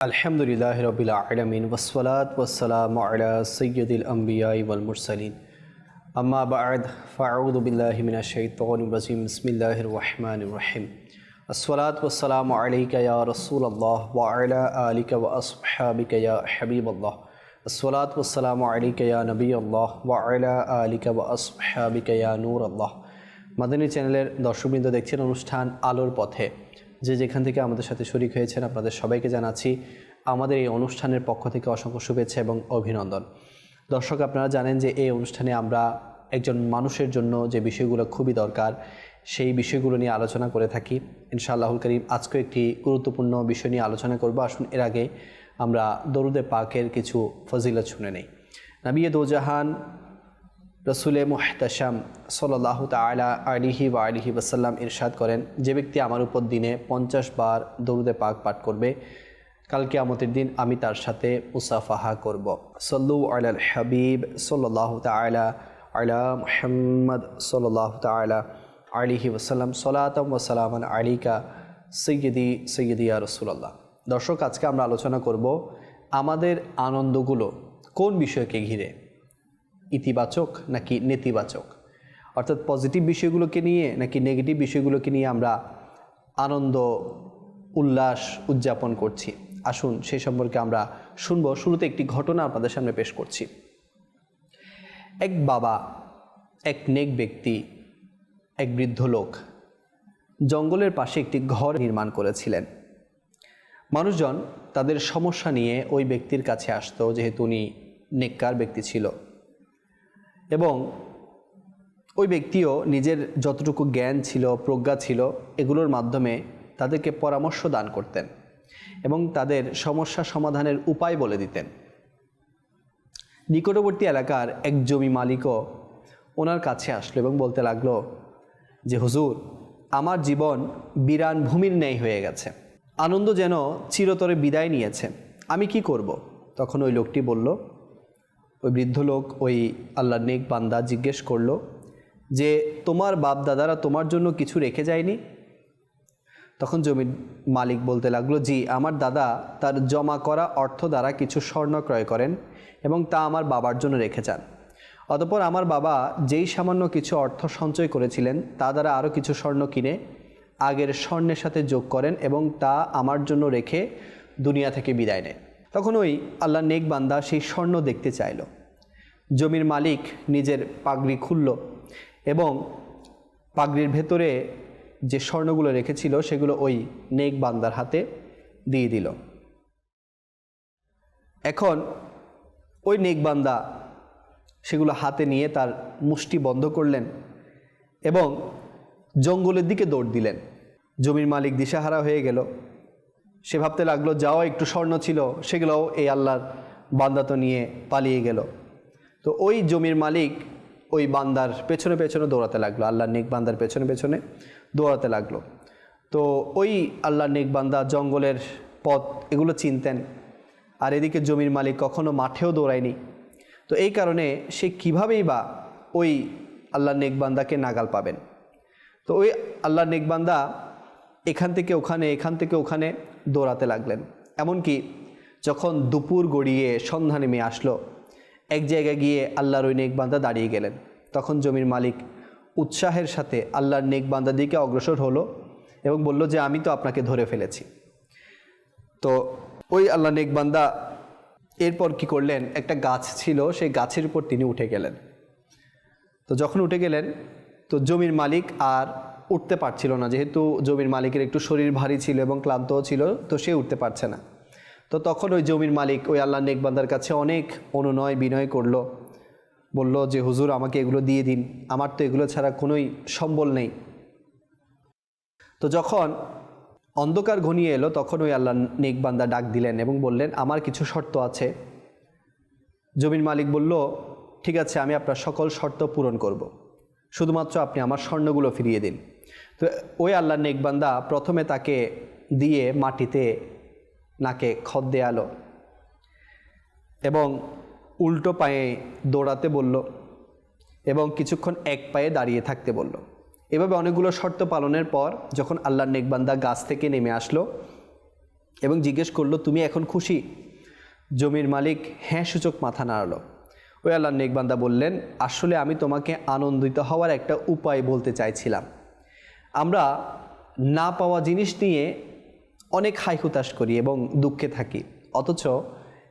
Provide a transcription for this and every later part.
আলহামদুলিল্লাহ রবিল আলমিন ওসলাত ওসালাম আলা সৈয়দুল আম্বিয়াই ওয়াল মুরসালিন আম্মা বাদ ফাউদ বিল্লাহিমিনা শৈতন রাজিম বিসমিল্লাহির রহমান রহিম আসসালাত ওসালাম আলাইকা ইয়া রসুল আল্লাহ ওয়া আলা আলিকা ওয়া আসহাবিকা ইয়া হাবিব আল্লাহ আসসালাত ওসালাম আলাইকা ইয়া নবী আল্লাহ ওয়া আলা আলিকা ওয়া আসহাবিকা ইয়া নূর আল্লাহ মাদানী চ্যানেলের দর্শকবৃন্দ দেখছেন অনুষ্ঠান আলোর পথে যে যেখান থেকে আমাদের সাথে শরিক হয়েছেন, আপনাদের সবাইকে জানাচ্ছি আমাদের এই অনুষ্ঠানের পক্ষ থেকে অসংখ্য শুভেচ্ছা এবং অভিনন্দন। দর্শক, আপনারা জানেন যে এই অনুষ্ঠানে আমরা একজন মানুষের জন্য যে বিষয়গুলো খুবই দরকার, সেই বিষয়গুলো নিয়ে আলোচনা করে থাকি। ইনশাআল্লাহুল করিম, আজকে একটি গুরুত্বপূর্ণ বিষয় নিয়ে আলোচনা করব। আসুন, এর আগে আমরা দরুদে পাকের কিছু ফজিলত শুনে নেই। নবিয়ে দোজাহান রসুলে মুহতাসাম সাল্লাহ তালা আলিহি বা আলিহি ওসাল্লাম ইরশাদ করেন, যে ব্যক্তি আমার উপর দিনে পঞ্চাশ বার দরুদে পাক পাঠ করবে কালকে আমতের দিন আমি তার সাথে মুসাফাহা করব। সল্লু আলাল হাবিব সাল্লাহ তালা আলা মোহাম্মদ সাল্লাহ তালা আলিহি ওসাল্লাম সলাতম ওসালামান আলিকা সৈয়দি সৈয়দিয়া রসুল্লাহ দর্শক, আজকে আমরা আলোচনা করব আমাদের আনন্দগুলো কোন বিষয়কে ঘিরে? ইতিবাচক নাকি নেতিবাচক? অর্থাৎ পজিটিভ বিষয়গুলোকে নিয়ে নাকি নেগেটিভ বিষয়গুলোকে নিয়ে আমরা আনন্দ, উল্লাস উদযাপন করছি। আসুন সেই সম্পর্কে আমরা শুনব। শুরুতে একটি ঘটনা আপনাদের সামনে পেশ করছি। এক বাবা, এক নেক ব্যক্তি, এক বৃদ্ধ লোক জঙ্গলের পাশে একটি ঘর নির্মাণ করেছিলেন। মানুষজন তাদের সমস্যা নিয়ে ওই ব্যক্তির কাছে আসতো, যেহেতু উনি নেককার ব্যক্তি ছিল। এবং ওই ব্যক্তিও নিজের যতটুকু জ্ঞান ছিল, প্রজ্ঞা ছিল, এগুলোর মাধ্যমে তাদেরকে পরামর্শ দান করতেন এবং তাদের সমস্যা সমাধানের উপায় বলে দিতেন। নিকটবর্তী এলাকার এক জমি মালিকও ওনার কাছে আসলো এবং বলতে লাগল যে, হুজুর, আমার জীবন বিরান ভূমির ন্যায় হয়ে গেছে। আনন্দ যেন চিরতরে বিদায় নিয়েছে। আমি কি করব। তখন ওই লোকটি বলল ওই বৃদ্ধ লোক ওই আল্লাহ নেক বান্দা জিজ্ঞেস করল যে, তোমার বাপ দাদারা তোমার জন্য কিছু রেখে যায়নি? তখন জমির মালিক বলতে লাগল, জি, আমার দাদা তার জমা করা অর্থ দ্বারা কিছু স্বর্ণ ক্রয় করেন এবং তা আমার বাবার জন্য রেখে যান। অতপর আমার বাবা যেই সামান্য কিছু অর্থ সঞ্চয় করেছিলেন, তা দ্বারা আরও কিছু স্বর্ণ কিনে আগের স্বর্ণের সাথে যোগ করেন এবং তা আমার জন্য রেখে দুনিয়া থেকে বিদায় নেয়। তখন ওই আল্লাহ নেক বান্দা সেই স্বর্ণ দেখতে চাইল। জমির মালিক নিজের পাগড়ি খুলল এবং পাগড়ির ভেতরে যে স্বর্ণগুলো রেখেছিল সেগুলো ওই নেক বান্দার হাতে দিয়ে দিল। এখন ওই নেক বান্দা সেগুলো হাতে নিয়ে তার মুষ্টি বন্ধ করলেন এবং জঙ্গলের দিকে দৌড় দিলেন। জমির মালিক দিশাহারা হয়ে গেল। সে ভাবতে লাগল, যাও, একটু স্বর্ণ ছিল, সেগুলোও এই আল্লাহর বান্দা তো নিয়ে পালিয়ে গেল। তো ওই জমির মালিক ওই বান্দার পেছনে পেছনে দৌড়াতে লাগল, আল্লাহর নেক বান্দার পেছনে পেছনে দৌড়াতে লাগল। তো ওই আল্লাহর নেক বান্দা জঙ্গলের পথ, এগুলো চিনতেন। আর এদিকে জমির মালিক কখনো মাঠেও দৌড়ায়নি। তো এই কারণে সে কীভাবেই বা ওই আল্লাহর নেক বান্দাকে নাগাল পাবেন। তো ওই আল্লাহর নেক বান্দা এখান থেকে ওখানে, এখান থেকে ওখানে দৌড়াতে লাগলেন। এমনকি যখন দুপুর গড়িয়ে সন্ধ্যা নেমে আসলো, এক জায়গায় গিয়ে আল্লাহর ওই নেক বান্দা দাঁড়িয়ে গেলেন। তখন জমির মালিক উৎসাহের সাথে আল্লাহর নেক বান্দার দিকে অগ্রসর হলো এবং বলল যে, আমি তো আপনাকে ধরে ফেলেছি। তো ওই আল্লাহ নেক বান্দা এরপর কি করলেন? একটা গাছ ছিল, সেই গাছের উপর তিনি উঠে গেলেন। তো যখন উঠে গেলেন, তো জমির মালিক আর উঠতে পারছিল না। যেহেতু জমির মালিকের একটু শরীর ভারী ছিল এবং ক্লান্তও ছিল, তো সে উঠতে পারছে না। তো তখন ওই জমির মালিক, ওই আল্লাহ নেকবান্দার কাছে অনেক অনুনয় বিনয় করল। বলল যে, হুজুর, আমাকে এগুলো দিয়ে দিন। আমার তো এগুলো ছাড়া কোনোই সম্বল নেই। তো যখন অন্ধকার ঘনিয়ে এলো, তখন ওই আল্লাহ নেকবান্দা ডাক দিলেন এবং বললেন, আমার কিছু শর্ত আছে। জমির মালিক বলল, ঠিক আছে, আমি আপনার সকল শর্ত পূরণ করব। শুধুমাত্র আপনি আমার স্বর্ণগুলো ফিরিয়ে দিন। তো ওই আল্লাহ নেকবান্দা প্রথমে তাকে দিয়ে মাটিতে নাকে খদ দেয়ালো এবং উল্টো পায়ে দৌড়াতে বলল এবং কিছুক্ষণ এক পায়ে দাঁড়িয়ে থাকতে বলল। এভাবে অনেকগুলো শর্ত পালনের পর যখন আল্লাহর নেকবান্দা গাছ থেকে নেমে আসলো এবং জিজ্ঞেস করল, তুমি এখন খুশি? জমির মালিক হ্যাঁ সূচক মাথা নাড়ালো। ওই আল্লাহ নেকবান্দা বললেন, আসলে আমি তোমাকে আনন্দিত হওয়ার একটা উপায় বলতে চাইছিলাম। আমরা না পাওয়া জিনিস নিয়ে অনেক হাই হুতাশ করি এবং দুঃখে থাকি। অথচ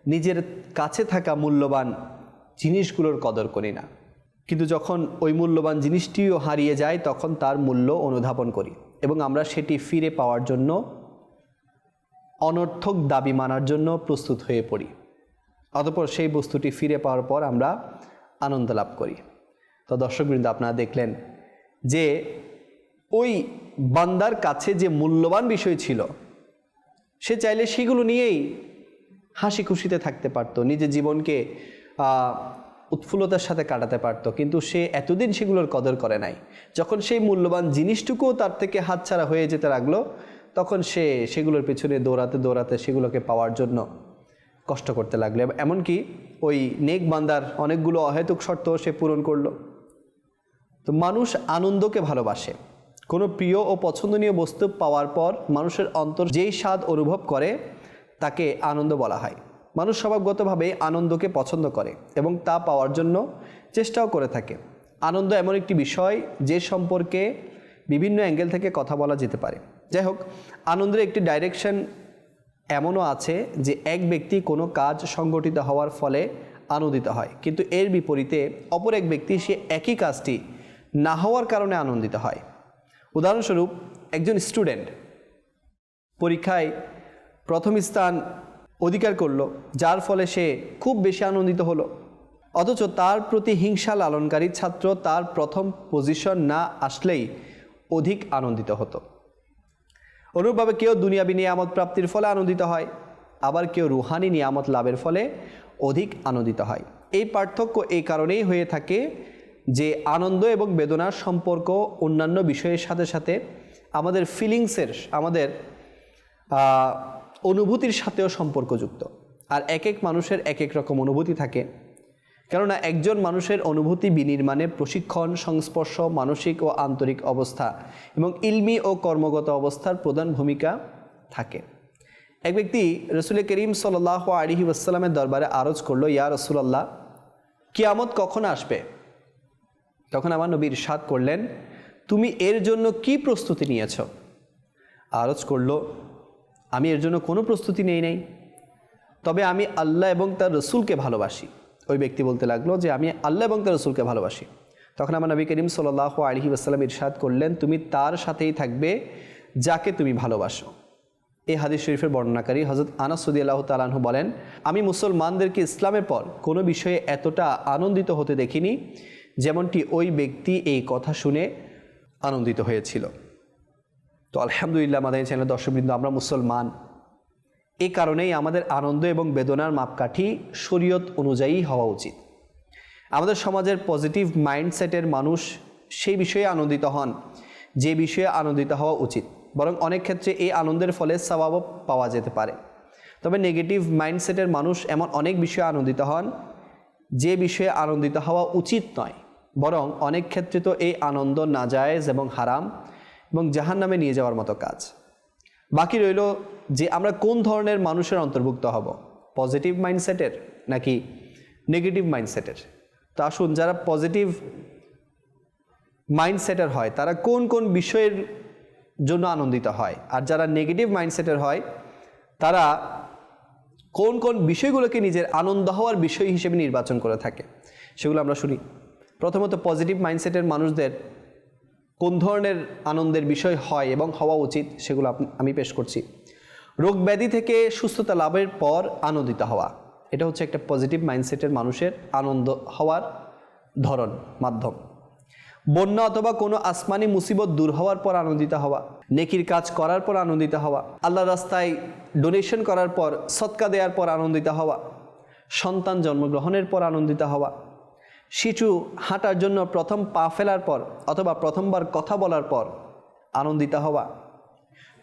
নিজের কাছে থাকা মূল্যবান জিনিসগুলোর কদর করি না। কিন্তু যখন ওই মূল্যবান জিনিসটিও হারিয়ে যায়, তখন তার মূল্য অনুধাবন করি এবং আমরা সেটি ফিরে পাওয়ার জন্য অনর্থক দাবি মানার জন্য প্রস্তুত হয়ে পড়ি। অতপর সেই বস্তুটি ফিরে পাওয়ার পর আমরা আনন্দ লাভ করি। তো দর্শকবৃন্দ, আপনারা দেখলেন যে ওই বান্দার কাছে যে মূল্যবান বিষয় ছিল, সে চাইলে সেগুলো নিয়েই হাসি খুশিতে থাকতে পারতো নিজের জীবনকে উৎফুল্লতার সাথে কাটাতে পারতো, কিন্তু সে এতদিন সেগুলোর কদর করে নাই। যখন সেই মূল্যবান জিনিসটুকুও তার থেকে হাতছাড়া হয়ে যেতে লাগল, তখন সে সেগুলোর পেছনে দৌড়াতে দৌড়াতে সেগুলোকে পাওয়ার জন্য কষ্ট করতে লাগল। এমনকি ওই নেক বান্দার অনেকগুলো অহেতুক শর্ত সে পূরণ করল। তো মানুষ আনন্দকে ভালোবাসে। কোনো প্রিয় ও পছন্দনীয় বস্তু পাওয়ার পর মানুষের অন্তর যেই স্বাদ অনুভব করে, তাকে আনন্দ বলা হয়। মানুষ স্বভাবগতভাবে আনন্দকে পছন্দ করে এবং তা পাওয়ার জন্য চেষ্টাও করে থাকে। আনন্দ এমন একটি বিষয় যে সম্পর্কে বিভিন্ন অ্যাঙ্গেল থেকে কথা বলা যেতে পারে। যাই হোক, আনন্দের একটি ডাইরেকশন এমনও আছে যে এক ব্যক্তি কোনো কাজ সংগঠিত হওয়ার ফলে আনন্দিত হয়। কিন্তু এর বিপরীতে অপর এক ব্যক্তি সে একই কাজটি না হওয়ার কারণে আনন্দিত হয়। উদাহরণস্বরূপ, একজন স্টুডেন্ট পরীক্ষায় প্রথম স্থান অধিকার করল, যার ফলে সে খুব বেশি আনন্দিত হলো। অথচ তার প্রতি হিংসা লালনকারী ছাত্র তার প্রথম পজিশন না আসলেই অধিক আনন্দিত হতো। অনুরূপভাবে কেউ দুনিয়াবি নিয়ামত প্রাপ্তির ফলে আনন্দিত হয়, আবার কেউ রুহানি নিয়ামত লাভের ফলে অধিক আনন্দিত হয়। এই পার্থক্য এই কারণেই হয়ে থাকে যে আনন্দ এবং বেদনার সম্পর্ক অন্যান্য বিষয়ের সাথে সাথে আমাদের ফিলিংসের আমাদের অনুভূতির সাথেও সম্পর্কযুক্ত। আর এক এক মানুষের এক এক রকম অনুভূতি থাকে। কেননা একজন মানুষের অনুভূতি বিনির্মাণে প্রশিক্ষণ, সংস্পর্শ, মানসিক ও আন্তরিক অবস্থা এবং ইলমি ও কর্মগত অবস্থার প্রধান ভূমিকা থাকে। এক ব্যক্তি রসুল করিম সাল্লাহ আলিহি ওয়াসাল্লামের দরবারে আরজ করল, ইয়া রসুলাল্লাহ, কিয়ামত কখন আসবে? তখন আমার নবীর সাদ করলেন, তুমি এর জন্য কি প্রস্তুতি নিয়েছ? আরজ করল, আমি এর জন্য কোনো প্রস্তুতি নেই নাই। তবে আমি আল্লাহ এবং তার রসুলকে ভালোবাসি। ওই ব্যক্তি বলতে লাগল যে, আমি আল্লাহ এবং তার রসুলকে ভালোবাসি। তখন আমার নবী করিম সাল্লাহ আলহি আসসালাম ইরশাদ করলেন, তুমি তার সাথেই থাকবে যাকে তুমি ভালোবাসো। এই হাদিস শরীফের বর্ণনাকারী হজরত আনাসুদি আল্লাহ তালাহু বলেন, আমি মুসলমানদেরকে ইসলামের পর কোনো বিষয়ে এতটা আনন্দিত হতে দেখিনি যেমনটি ওই ব্যক্তি এই কথা শুনে আনন্দিত হয়েছিল। তো আলহামদুলিল্লাহ, আমাদের চ্যানেল দর্শকবৃন্দ, আমরা মুসলমান। এই কারণেই আমাদের আনন্দ এবং বেদনার মাপকাঠি শরীয়ত অনুযায়ী হওয়া উচিত। আমাদের সমাজের পজিটিভ মাইন্ডসেটের মানুষ সেই বিষয়ে আনন্দিত হন, যে বিষয়ে আনন্দিত হওয়া উচিত। বরং অনেক ক্ষেত্রে এই আনন্দের ফলে স্বভাবও পাওয়া যেতে পারে। তবে নেগেটিভ মাইন্ডসেটের মানুষ এমন অনেক বিষয়ে আনন্দিত হন, যে বিষয়ে আনন্দিত হওয়া উচিত নয়। বরং অনেক ক্ষেত্রে তো এই আনন্দ নাজায়েজ এবং হারাম এবং জাহান নামে নিয়ে যাওয়ার মতো কাজ। বাকি রইল যে আমরা কোন ধরনের মানুষের অন্তর্ভুক্ত হব? পজিটিভ মাইন্ডসেটের নাকি নেগেটিভ মাইন্ডসেটের তো আসুন, যারা পজিটিভ মাইন্ডসেটের হয়, তারা কোন কোন বিষয়ের জন্য আনন্দিত হয়? আর যারা নেগেটিভ মাইন্ডসেটের হয়, তারা কোন কোন বিষয়গুলোকে নিজের আনন্দ হওয়ার বিষয় হিসেবে নির্বাচন করে থাকে? সেগুলো আমরা শুনি। প্রথমত পজিটিভ মাইন্ডসেটের মানুষদের কোন ধরনের আনন্দের বিষয় হয় এবং হওয়া উচিত সেগুলো আমি পেশ করছি। রোগ ব্যাধি থেকে সুস্থতা লাভের পর আনন্দিত হওয়া। এটা হচ্ছে একটা পজিটিভ মাইন্ডসেটের মানুষের আনন্দ হওয়ার ধরন, মাধ্যম। বন্যা অথবা কোনো আসমানি মুসিবত দূর হওয়ার পর আনন্দিত হওয়া। নেকির কাজ করার পর আনন্দিত হওয়া। আল্লাহ রাস্তায় ডোনেশন করার পর সৎকা দেওয়ার পর আনন্দিত হওয়া। সন্তান জন্মগ্রহণের পর আনন্দিত হওয়া। শিশু হাঁটার জন্য প্রথম পা ফেলার পর অথবা প্রথমবার কথা বলার পর আনন্দিত হওয়া।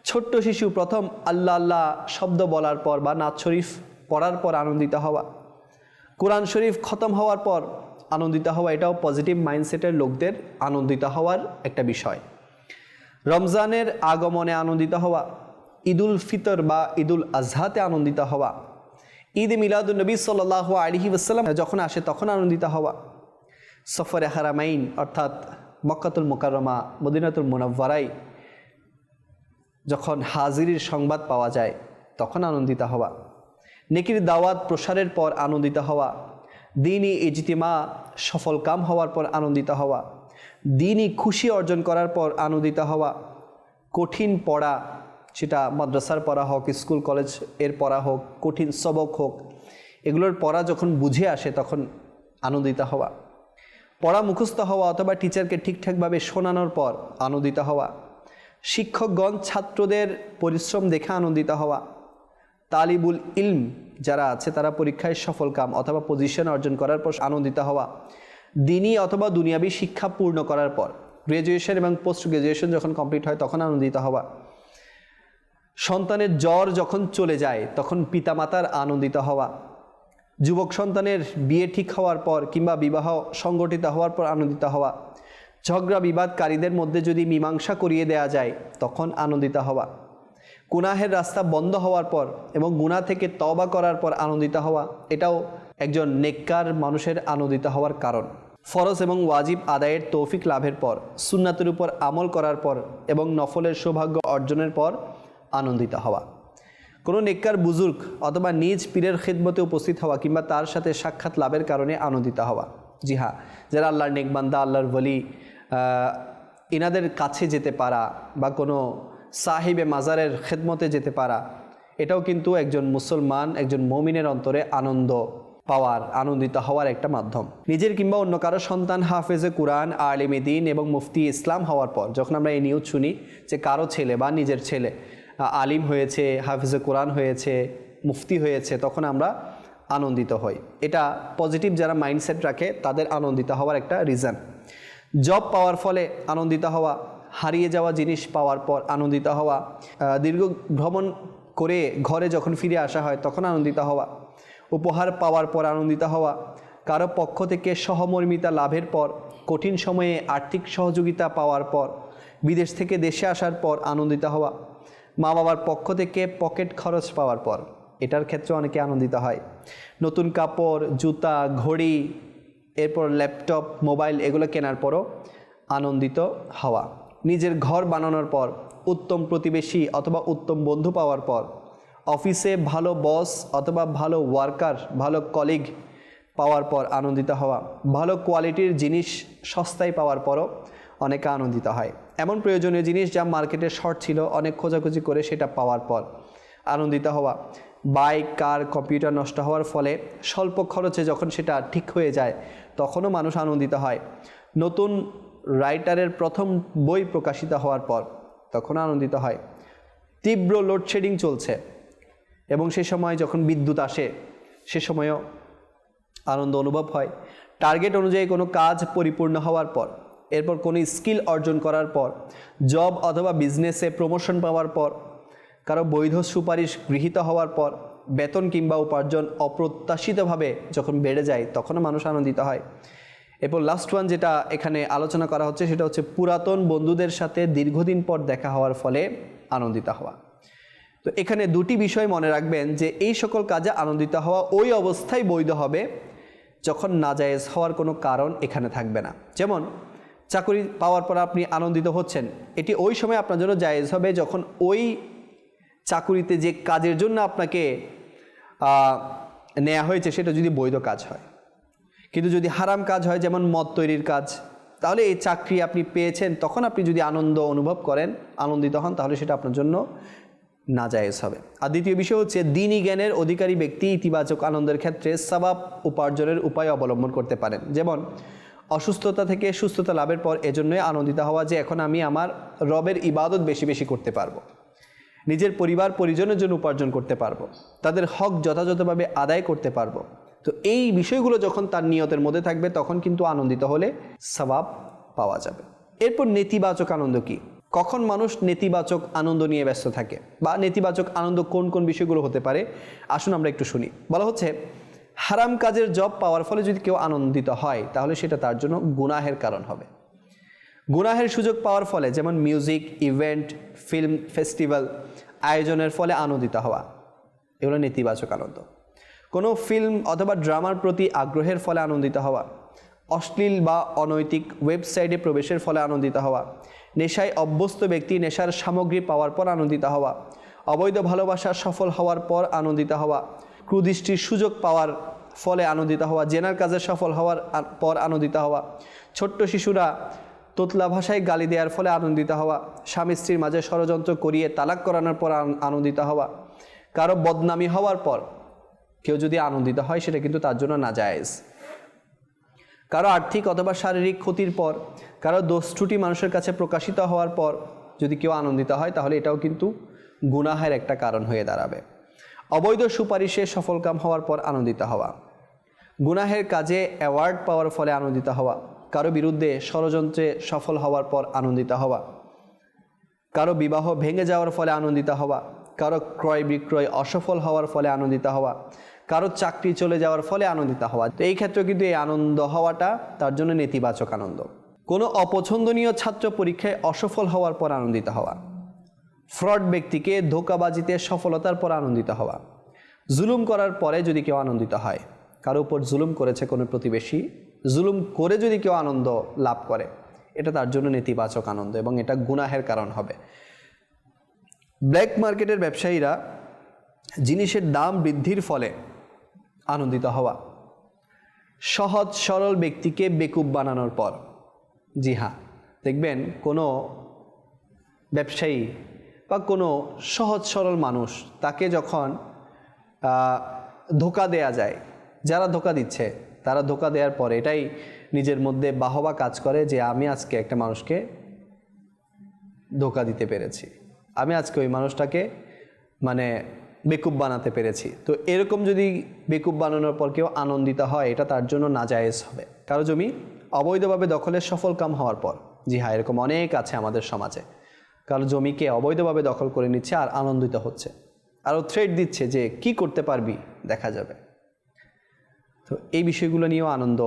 ছোট্ট শিশু প্রথম আল্লাহ আল্লাহ শব্দ বলার পর বা নাচ শরীফ পড়ার পর আনন্দিত হওয়া। কোরআন শরীফ খতম হওয়ার পর আনন্দিত হওয়া, এটাও পজিটিভ মাইন্ডসেটের লোকদের আনন্দিত হওয়ার একটা বিষয়। রমজানের আগমনে আনন্দিত হওয়া, ঈদুল ফিতর বা ঈদুল আজহাতে আনন্দিত হওয়া। ঈদ মিলাদুল নবী সাল্লাহ আলহি ওসাল্লাম যখন আসে তখন আনন্দিত হওয়া। সফরে হারামাইন, অর্থাৎ মক্কাতুল মোকাররমা, মদিনাতুল মুনাব্বারাই যখন হাজিরির সংবাদ পাওয়া যায়, তখন আনন্দিত হওয়া। নেকির দাওয়াত প্রসারের পর আনন্দিত হওয়া। দিনই ইজতিমা সফল কাম হওয়ার পর আনন্দিত হওয়া। দিনই খুশি অর্জন করার পর আনন্দিত হওয়া। কঠিন পড়া, সেটা মাদ্রাসার পড়া হোক, স্কুল, কলেজের পড়া হোক, কঠিন সবক হোক, এগুলোর পড়া যখন বুঝে আসে, তখন আনন্দিত হওয়া। পড়া মুখস্থ হওয়া অথবা টিচারকে ঠিকঠাকভাবে শোনানোর পর আনন্দিত হওয়া। শিক্ষকগণ ছাত্রদের পরিশ্রম দেখে আনন্দিত হওয়া। তালিবুল ইলম যারা আছে, তারা পরীক্ষায় সফল কাম অথবা পজিশন অর্জন করার পর আনন্দিত হওয়া। দিনই অথবা দুনিয়াবী শিক্ষা পূর্ণ করার পর গ্র্যাজুয়েশন এবং পোস্ট গ্র্যাজুয়েশন যখন কমপ্লিট হয়, তখন আনন্দিত হওয়া। সন্তানের জ্বর যখন চলে যায়, তখন পিতামাতার আনন্দিত হওয়া। যুবক সন্তানের বিয়ে ঠিক হওয়ার পর কিংবা বিবাহ সংগঠিত হওয়ার পর আনন্দিত হওয়া। ঝগড়া বিবাদকারীদের মধ্যে যদি মীমাংসা করিয়ে দেয়া যায়, তখন আনন্দিত হওয়া। গুনাহের রাস্তা বন্ধ হওয়ার পর এবং গুনাহ থেকে তবা করার পর আনন্দিত হওয়া, এটাও একজন নেককার মানুষের আনন্দিত হওয়ার কারণ। ফরজ এবং ওয়াজিব আদায়ের তৌফিক লাভের পর, সুন্নাতের উপর আমল করার পর এবং নফলের সৌভাগ্য অর্জনের পর আনন্দিত হওয়া। কোনো নেককার বুজুর্গ অথবা নিজ পীরের খেদমতে উপস্থিত হওয়া কিংবা তার সাথে সাক্ষাৎ লাভের কারণে আনন্দিত হওয়া। জি হ্যাঁ যারা আল্লাহর নেকবান্দা আল্লাহর বলি আহ, ইনাদের কাছে যেতে পারা বা কোনো সাহিবে মাজারের খেদমতে যেতে পারা এটাও কিন্তু একজন মুসলমান একজন মমিনের অন্তরে আনন্দ পাওয়ার আনন্দিত হওয়ার একটা মাধ্যম। নিজের কিংবা অন্য কারও সন্তান হাফেজে কুরআন আলিমে দিন এবং মুফতি ইসলাম হওয়ার পর যখন আমরা এই নিউজ শুনি যে কারও ছেলে বা নিজের ছেলে আলিম হয়েছে, হাফিজে কোরআন হয়েছে, মুফতি হয়েছে, তখন আমরা আনন্দিত হই। এটা পজিটিভ যারা মাইন্ডসেট রাখে, তাদের আনন্দিত হওয়ার একটা রিজন জব পাওয়ার ফলে আনন্দিত হওয়া, হারিয়ে যাওয়া জিনিস পাওয়ার পর আনন্দিত হওয়া দীর্ঘ ভ্রমণ করে ঘরে যখন ফিরে আসা হয়, তখন আনন্দিত হওয়া, উপহার পাওয়ার পর আনন্দিত হওয়া, কারও পক্ষ থেকে সহমর্মিতা লাভের পর, কঠিন সময়ে আর্থিক সহযোগিতা পাওয়ার পর, বিদেশ থেকে দেশে আসার পর আনন্দিত হওয়া মা বাবার পক্ষ থেকে পকেট খরচ পাওয়ার পর এটার ক্ষেত্রে অনেকে আনন্দিত হয়। নতুন কাপড়, জুতা, ঘড়ি, এরপর ল্যাপটপ, মোবাইল এগুলো কেনার পরও আনন্দিত হওয়া। নিজের ঘর বানানোর পর, উত্তম প্রতিবেশী অথবা উত্তম বন্ধু পাওয়ার পর, অফিসে ভালো বস অথবা ভালো ওয়ার্কার, ভালো কলিগ পাওয়ার পর আনন্দিত হওয়া। ভালো কোয়ালিটির জিনিস সস্তায় পাওয়ার পরও অনেকে আনন্দিত হয়। এমন প্রয়োজনীয় জিনিস যা মার্কেটে শর্ট ছিল, অনেক খোঁজাখুঁজি করে সেটা পাওয়ার পর। আনন্দিত হওয়া। বাইক, কার, কম্পিউটার নষ্ট হওয়ার ফলে স্বল্প খরচে যখন সেটা ঠিক হয়ে যায়, তখনও মানুষ আনন্দিত হয়। নতুন রাইটারের প্রথম বই প্রকাশিত হওয়ার পর তখন আনন্দিত হয়। তীব্র লোডশেডিং চলছে এবং সে সময় যখন বিদ্যুৎ আসে, সে সময়ও আনন্দ অনুভব হয়। টার্গেট অনুযায়ী কোনো কাজ পরিপূর্ণ হওয়ার পর এরপর কোনো স্কিল অর্জন করার পর, জব অথবা বিজনেসে প্রমোশন পাওয়ার পর, কারও বৈধ সুপারিশ গৃহীত হওয়ার পর, বেতন কিংবা উপার্জন অপ্রত্যাশিতভাবে যখন বেড়ে যায়, তখনও মানুষ আনন্দিত হয়। এরপর লাস্ট ওয়ান যেটা এখানে আলোচনা করা হচ্ছে, সেটা হচ্ছে পুরাতন বন্ধুদের সাথে দীর্ঘদিন পর দেখা হওয়ার ফলে আনন্দিত হওয়া। তো এখানে দুটি বিষয় মনে রাখবেন যে, এই সকল কাজে আনন্দিত হওয়া ওই অবস্থায় বৈধ হবে যখন নাজায়েজ হওয়ার কোনো কারণ এখানে থাকবে না। যেমন চাকরি পাওয়ার পর আপনি আনন্দিত হচ্ছেন। এটি ওই সময় আপনার জন্য জায়েজ হবে যখন ওই চাকুরিতে যে কাজের জন্য আপনাকে নেওয়া হয়েছে সেটা যদি বৈধ কাজ হয়। কিন্তু যদি হারাম কাজ হয়, যেমন মদ তৈরির কাজ, তাহলে এই চাকরি আপনি পেয়েছেন, তখন আপনি যদি আনন্দ অনুভব করেন, আনন্দিত হন, তাহলে সেটা আপনার জন্য না নাজায়েজ হবে। আর দ্বিতীয় বিষয় হচ্ছে, দিনই জ্ঞানের অধিকারী ব্যক্তি ইতিবাচক আনন্দের ক্ষেত্রে সবাব উপার্জনের উপায় অবলম্বন করতে পারেন। যেমন অসুস্থতা থেকে সুস্থতা লাভের পর এজন্যই আনন্দিত হওয়া যে এখন আমি আমার রবের ইবাদত বেশি বেশি করতে পারব। নিজের পরিবার পরিজনের জন্য উপার্জন করতে পারব। তাদের হক যথাযথভাবে আদায় করতে পারব। তো এই বিষয়গুলো যখন তার নিয়তের মধ্যে থাকবে, তখন কিন্তু আনন্দিত হলে সবাব পাওয়া যাবে। এরপর নেতিবাচক আনন্দ কি? কখন মানুষ নেতিবাচক আনন্দ নিয়ে ব্যস্ত থাকে? বা নেতিবাচক আনন্দ কোন কোন বিষয়গুলো হতে পারে? আসুন আমরা একটু শুনি। বলা হচ্ছে হারাম কাজের জব পাওয়ার ফলে যদি কেউ আনন্দিত হয়, তাহলে সেটা তার জন্য গুনাহের কারণ হবে। গুনাহের সুযোগ পাওয়ার ফলে যেমন মিউজিক ইভেন্ট ফিল্ম ফেস্টিভ্যাল আয়োজনের ফলে আনন্দিত হওয়া, এগুলো নেতিবাচক আনন্দ। কোনো ফিল্ম অথবা ড্রামার প্রতি আগ্রহের ফলে আনন্দিত হওয়া, অশ্লীল বা অনৈতিক ওয়েবসাইটে প্রবেশের ফলে আনন্দিত হওয়া, নেশায় অভ্যস্ত ব্যক্তি নেশার সামগ্রী পাওয়ার পর আনন্দিত হওয়া, অবৈধ ভালোবাসা সফল হওয়ার পর আনন্দিত হওয়া কুদৃষ্টির সুযোগ পাওয়ার ফলে আনন্দিত হওয়া, জেনার কাজে সফল হওয়ার পর আনন্দিত হওয়া, ছোট্ট শিশুরা তোতলা ভাষায় গালি দেওয়ার ফলে আনন্দিত হওয়া, স্বামী স্ত্রীর মাঝে ষড়যন্ত্র করিয়ে তালাক করানোর পর আন- আনন্দিত হওয়া, কারও বদনামি হওয়ার পর কেউ যদি আনন্দিত হয়, সেটা কিন্তু তার জন্য না জায়েজ কারও আর্থিক অথবা শারীরিক ক্ষতির পর, কারও দোষ ত্রুটি মানুষের কাছে প্রকাশিত হওয়ার পর যদি কেউ আনন্দিত হয়, তাহলে এটাও কিন্তু গুনাহের একটা কারণ হয়ে দাঁড়াবে। অবৈধ সুপারিশে সফলকাম হওয়ার পর আনন্দিত হওয়া। গুনাহের কাজে অ্যাওয়ার্ড পাওয়ার ফলে আনন্দিত হওয়া। কারও বিরুদ্ধে ষড়যন্ত্রে সফল হওয়ার পর আনন্দিত হওয়া। কারও বিবাহ ভেঙে যাওয়ার ফলে আনন্দিত হওয়া। কারও ক্রয় বিক্রয় অসফল হওয়ার ফলে আনন্দিত হওয়া। কারও চাকরি চলে যাওয়ার ফলে আনন্দিত হওয়া। তো এই ক্ষেত্রে কিন্তু এই আনন্দ হওয়াটা তার জন্য নেতিবাচক আনন্দ। কোনো অপছন্দনীয় ছাত্র পরীক্ষায় অসফল হওয়ার পর আনন্দিত হওয়া। ফ্রড ব্যক্তিকে ধোকাবাজিতে সফলতার পর আনন্দিত হওয়া। জুলুম করার পরে যদি কেউ আনন্দিত হয়, কারও উপর জুলুম করেছে কোনো প্রতিবেশী, জুলুম করে যদি কেউ আনন্দ লাভ করে, এটা তার জন্য নেতিবাচক আনন্দ এবং এটা গুনাহের কারণ হবে। ব্ল্যাক মার্কেটের ব্যবসায়ীরা জিনিসের দাম বৃদ্ধির ফলে আনন্দিত হওয়া। সহজ সরল ব্যক্তিকে বেকুব বানানোর পর। জি হ্যাঁ দেখবেন কোনো ব্যবসায়ী বা কোনো সহজ সরল মানুষ তাকে যখন ধোকা দেয়া যায়, যারা ধোকা দিচ্ছে, তারা ধোকা দেওয়ার পরে এটাই নিজের মধ্যে বাহবা কাজ করে যে আমি আজকে একটা মানুষকে ধোকা দিতে পেরেছি। আমি আজকে ওই মানুষটাকে মানে বেকুব বানাতে পেরেছি। তো এরকম যদি বেকুব বানানোর পর কেউ আনন্দিত হয়, এটা তার জন্য নাজায়েজ হবে। কারও জমি অবৈধভাবে দখলের সফল কাম হওয়ার পর। জি হ্যাঁ এরকম অনেক আছে আমাদের সমাজে। কারও জমিকে অবৈধভাবে দখল করে নিচ্ছে আর আনন্দিত হচ্ছে। আরও থ্রেড দিচ্ছে যে কি করতে পারবি দেখা যাবে। তো এই বিষয়গুলো নিয়েও আনন্দ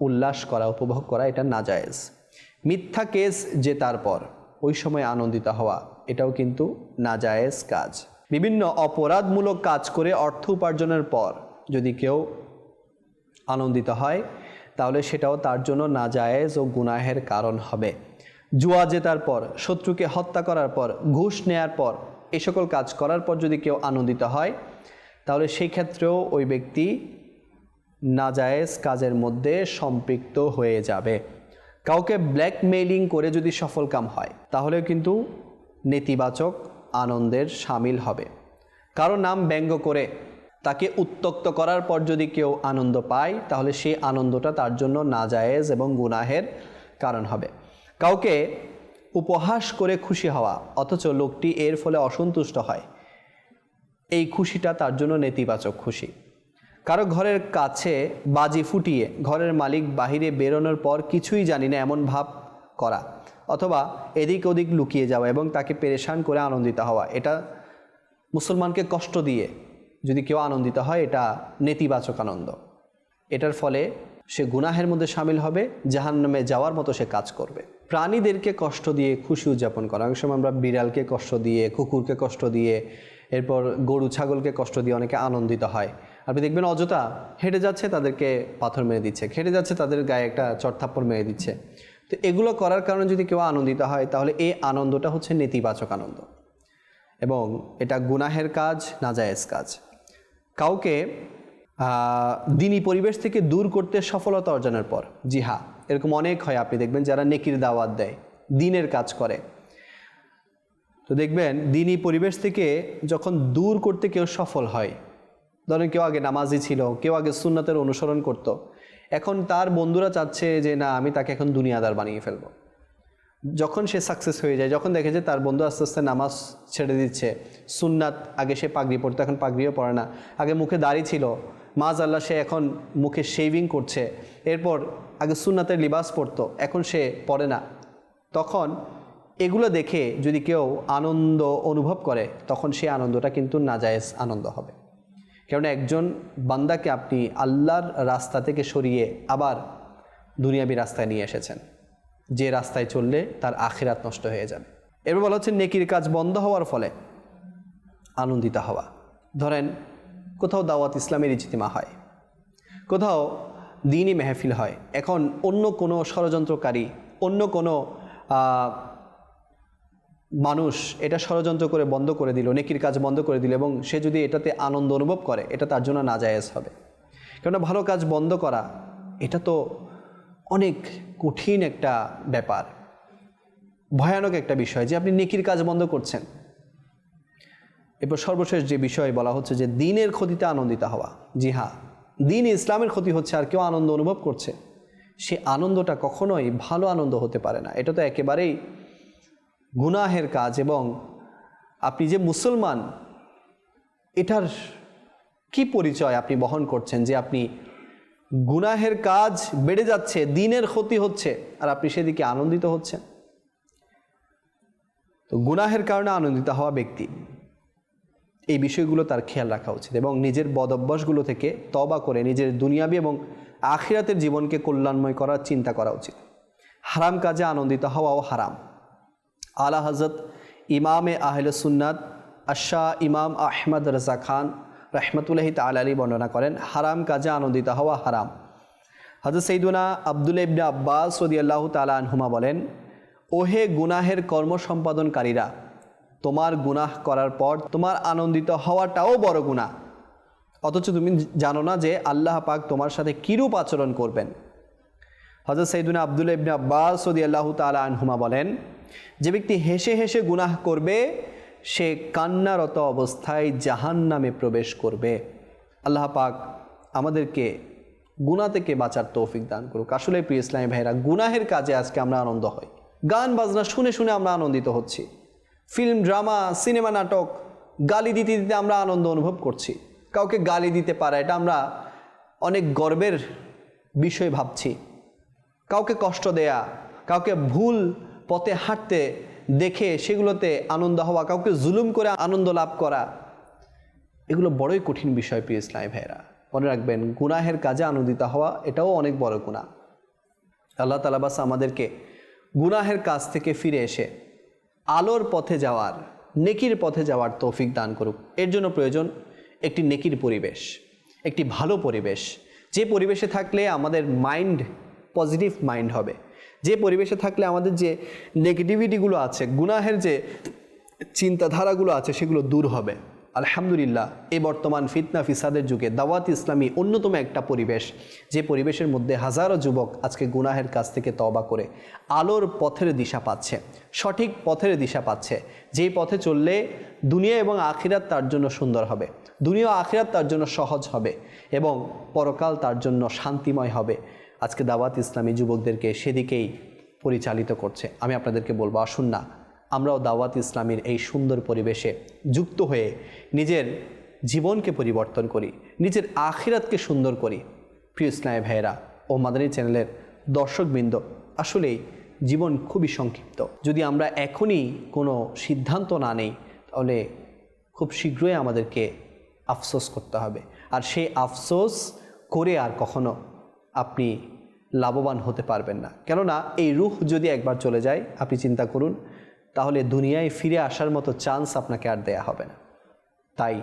উল্লাস করা, উপভোগ করা এটা নাজায়েজ। মিথ্যা কেস জেতার পর, ওই সময় আনন্দিত হওয়া, এটাও কিন্তু নাজায়েজ কাজ। বিভিন্ন অপরাধমূলক কাজ করে অর্থ উপার্জনের পর যদি কেউ আনন্দিত হয়, তাহলে সেটাও তার জন্য নাজায়েজ ও গুনাহের কারণ হবে। জুয়া জেতার পর, শত্রুকে হত্যা করার পর, ঘুষ নেয়ার পর এই সকল কাজ করার পর যদি কেউ আনন্দিত হয়, তাহলে সেই ক্ষেত্রেও ওই ব্যক্তি নাজায়েজ কাজের মধ্যে সম্পৃক্ত হয়ে যাবে। কাউকে ব্ল্যাকমেইলিং করে যদি সফল কাম হয়, তাহলেও কিন্তু নেতিবাচক আনন্দের সামিল হবে। কারও নাম ব্যঙ্গ করে তাকে উত্তক্ত করার পর যদি কেউ আনন্দ পায়, তাহলে সেই আনন্দটা তার জন্য নাজায়েজ এবং গুনাহের কারণ হবে। কাউকে উপহাস করে খুশি হওয়া, অথচ লোকটি এর ফলে অসন্তুষ্ট হয়। এই খুশিটা তার জন্য নেতিবাচক খুশি। কারও ঘরের কাছে বাজি ফুটিয়ে, ঘরের মালিক বাহিরে বেরোনোর পর কিছুই জানি না এমন ভাব করা, অথবা এদিক ওদিক লুকিয়ে যাওয়া এবং তাকে পেরেশান করে আনন্দিত হওয়া। এটা মুসলমানকে কষ্ট দিয়ে যদি কেউ আনন্দিত হয়, এটা নেতিবাচক আনন্দ। এটার ফলে সে গুনাহের মধ্যে সামিল হবে, জাহান্নামে যাওয়ার মতো সে কাজ করবে। প্রাণীদেরকে কষ্ট দিয়ে খুশি উদযাপন করা। অনেক সময় আমরা বিড়ালকে কষ্ট দিয়ে, কুকুরকে কষ্ট দিয়ে, এরপর গরু, ছাগলকে কষ্ট দিয়ে অনেকে আনন্দিত হয়। আপনি দেখবেন অযথা হেঁটে যাচ্ছে, তাদেরকে পাথর মেরে দিচ্ছে। হেঁটে যাচ্ছে, তাদের গায়ে একটা চটথাপ্পড় মেরে দিচ্ছে। তো এগুলো করার কারণে যদি কেউ আনন্দিত হয়, তাহলে এই আনন্দটা হচ্ছে নেতিবাচক আনন্দ। এবং এটা গুনাহের কাজ, নাজায়েজ কাজ। কাউকে দিনী পরিবেশ থেকে দূর করতে সফলতা অর্জনের পর জি হ্যাঁ এরকম অনেক হয়, আপনি দেখবেন যারা নেকির দাওয়াত দেয়, দিনের কাজ করে। তো দেখবেন দিনই পরিবেশ থেকে যখন দূর করতে কেউ সফল হয়, ধরেন কেউ আগে নামাজি ছিল, কেউ আগে সুন্নাতের অনুসরণ করত। এখন তার বন্ধুরা চাচ্ছে যে, না, আমি তাকে এখন দুনিয়াদার বানিয়ে ফেলব। যখন সে সাকসেস হয়ে যায়, যখন দেখে যে তার বন্ধু আস্তে আস্তে নামাজ ছেড়ে দিচ্ছে, সুন্নাত, আগে সে পাগড়ি পড়তো এখন পাগড়িও পড়ে না। আগে মুখে দাড়ি ছিল মাজ আল্লাহ সে এখন মুখে শেভিং করছে। এরপর আগে সুন্নাতের লিবাস পরতো এখন সে পড়ে না। তখন এগুলো দেখে যদি কেউ আনন্দ অনুভব করে, তখন সেই আনন্দটা কিন্তু নাজায়েজ আনন্দ হবে। কেননা একজন বান্দাকে আপনি আল্লাহর রাস্তা থেকে সরিয়ে আবার দুনিয়াবি রাস্তায় নিয়ে এসেছেন। যে রাস্তায় চললে তার আখিরাত নষ্ট হয়ে যাবে। এবার বলা হচ্ছে, নেকির কাজ বন্ধ হওয়ার ফলে আনন্দিত হওয়া। ধরেন, কোথাও দাওয়াত ইসলামের ইজতিমা হয়। কোথাও দিনই মেহফিল হয়। এখন অন্য কোনো ষড়যন্ত্রকারী, অন্য কোনো মানুষ এটা ষড়যন্ত্র করে বন্ধ করে দিল, নেকির কাজ বন্ধ করে দিল এবং সে যদি এটাতে আনন্দ অনুভব করে, এটা তার জন্য নাজায়েজ হবে। কেননা ভালো কাজ বন্ধ করা, এটা তো অনেক কঠিন একটা ব্যাপার। ভয়ানক একটা বিষয় যে আপনি নেকির কাজ বন্ধ করছেন। এরপর সর্বশেষ যে বিষয় বলা হচ্ছে যে দিনের ক্ষতিতে আনন্দিত হওয়া। জি হ্যাঁ দিন ইসলামের ক্ষতি হচ্ছে আর কেউ আনন্দ অনুভব করছে। সে আনন্দটা কখনোই ভালো আনন্দ হতে পারে না। এটা তো একেবারেই গুনাহের কাজ এবং আপনি যে মুসলমান, এটার কি পরিচয় আপনি বহন করছেন যে আপনি গুনাহের কাজ বেড়ে যাচ্ছে, দিনের ক্ষতি হচ্ছে আর আপনি সেদিকে আনন্দিত হচ্ছেন? তো গুনাহের কারণে আনন্দিত হওয়া ব্যক্তি এই বিষয়গুলো তার খেয়াল রাখা উচিত এবং নিজের বদ অভ্যাসগুলো থেকে তবা করে নিজের দুনিয়াবি এবং আখিরাতের জীবনকে কল্যাণময় করার চিন্তা করা উচিত। হারাম কাজে আনন্দিত হওয়াও হারাম। আলা হজরত ইমামে আহলে সুন্নাত আশাহ ইমাম আহমদ রাজা খান রহমতুল্লাহি তাল বর্ণনা করেন, হারাম কাজে আনন্দিত হওয়া হারাম। হজরত সৈদুনা আবদুল ইবনে আব্বাস সদি আল্লাহ তালা আনহুমা বলেন, ওহে গুনাহের কর্ম সম্পাদনকারীরা তোমার গুনাহ করার পর তোমার আনন্দিত হওয়াটাও বড় গুনাহ। অথচ তুমি জানো না যে আল্লাহ পাক তোমার সাথে কিরূপ আচরণ করবেন। হজরত সৈদুনা আবদুল ইবনে আব্বাস সদি আল্লাহ তালা আনহুমা বলেন, যে ব্যক্তি হেসে হেসে গুনাহ করবে, সে কান্নারত অবস্থায় জাহান নামে প্রবেশ করবে। আল্লাহ পাক আমাদেরকে গুনাহ থেকে বাঁচার তৌফিক দান করুক। আসলে প্রিয় ইসলামী ভাইরা গুনাহের কাজে আজকে আমরা আনন্দ হই। গান বাজনা শুনে শুনে আমরা আনন্দিত হচ্ছি। ফিল্ম, ড্রামা, সিনেমা, নাটক, গালি দিতে দিতে আমরা আনন্দ অনুভব করছি। কাউকে গালি দিতে পারা, এটা আমরা অনেক গর্বের বিষয় ভাবছি। কাউকে কষ্ট দেয়া, কাউকে ভুল পথে হাঁটতে দেখে সেগুলোতে আনন্দ হওয়া, কাউকে জুলুম করে আনন্দ লাভ করা, এগুলো বড়ই কঠিন বিষয় প্রিয় ইসলামী ভাইরা মনে রাখবেন, গুনাহের কাজে আনন্দিত হওয়া, এটাও অনেক বড় গুণা আল্লাহ তালাবাস আমাদেরকে গুনাহের কাজ থেকে ফিরে এসে আলোর পথে যাওয়ার, নেকির পথে যাওয়ার তৌফিক দান করুক। এর জন্য প্রয়োজন একটি নেকির পরিবেশ, একটি ভালো পরিবেশ। যে পরিবেশে থাকলে আমাদের মাইন্ড পজিটিভ মাইন্ড হবে। যে পরিবেশে থাকলে আমাদের যে নেগেটিভিটিগুলো আছে, গুনাহের যে চিন্তাধারাগুলো আছে, সেগুলো দূর হবে। আলহামদুলিল্লাহ, এই বর্তমান ফিতনা ফিসাদের যুগে দাওয়াত ইসলামী অন্যতম একটা পরিবেশ। যে পরিবেশের মধ্যে হাজারো যুবক আজকে গুনাহের কাছ থেকে তবা করে আলোর পথের দিশা পাচ্ছে, সঠিক পথের দিশা পাচ্ছে। যেই পথে চললে দুনিয়া এবং আখিরাত তার জন্য সুন্দর হবে, দুনিয়া আখিরাত তার জন্য সহজ হবে এবং পরকাল তার জন্য শান্তিময় হবে। আজকে দাওয়াত ইসলামী যুবকদেরকে সেদিকেই পরিচালিত করছে। আমি আপনাদেরকে বলব, আসুন না আমরাও দাওয়াত ইসলামীর এই সুন্দর পরিবেশে যুক্ত হয়ে নিজের জীবনকে পরিবর্তন করি, নিজের আখিরাতকে সুন্দর করি। প্রিয় ইসলামী ভাইয়েরা, ও মাদানী চ্যানেলের দর্শকবৃন্দ, আসলেই জীবন খুবই সংক্ষিপ্ত। যদি আমরা এখনই কোনো সিদ্ধান্ত না নেই, তাহলে খুব শীঘ্রই আমাদেরকে আফসোস করতে হবে। আর সেই আফসোস করে আর কখনো আপনি লাভবান হতে পারবেন না। কেননা এই রুহ যদি একবার চলে যায়, আপনি চিন্তা করুন তাহলে দুনিয়ায় ফিরে আসার মতো চান্স আপনাকে আর দেয়া হবে না। তাই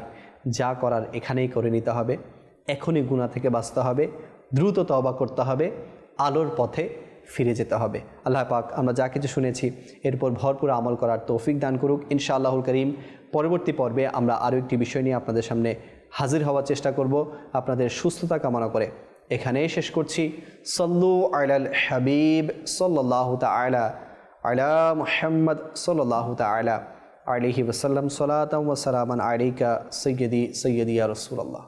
যা করার এখানেই করে নিতে হবে, এখনই গুণা থেকে বাঁচতে হবে, দ্রুত তবা করতে হবে, আলোর পথে ফিরে যেতে হবে। আল্লাহ পাক, আমরা যা কিছু শুনেছি এরপর ভরপুর আমল করার তৌফিক দান করুক। ইনশাআল্লাহুল করিম, পরবর্তী পর্বে আমরা আরও একটি বিষয় নিয়ে আপনাদের সামনে হাজির হওয়ার চেষ্টা করব, আপনাদের সুস্থতা কামনা করে। এখানেই শেষ করছি। সল্লু আলাল হাবিব সাল্লাহ তালা আলা মুহাম্মদ সাল্লাহ তালা আলহি ওসাল্লাম সালাতাম ওসালামান আলিকা সৈয়দি সৈয়দিয়া রসুল্লাহ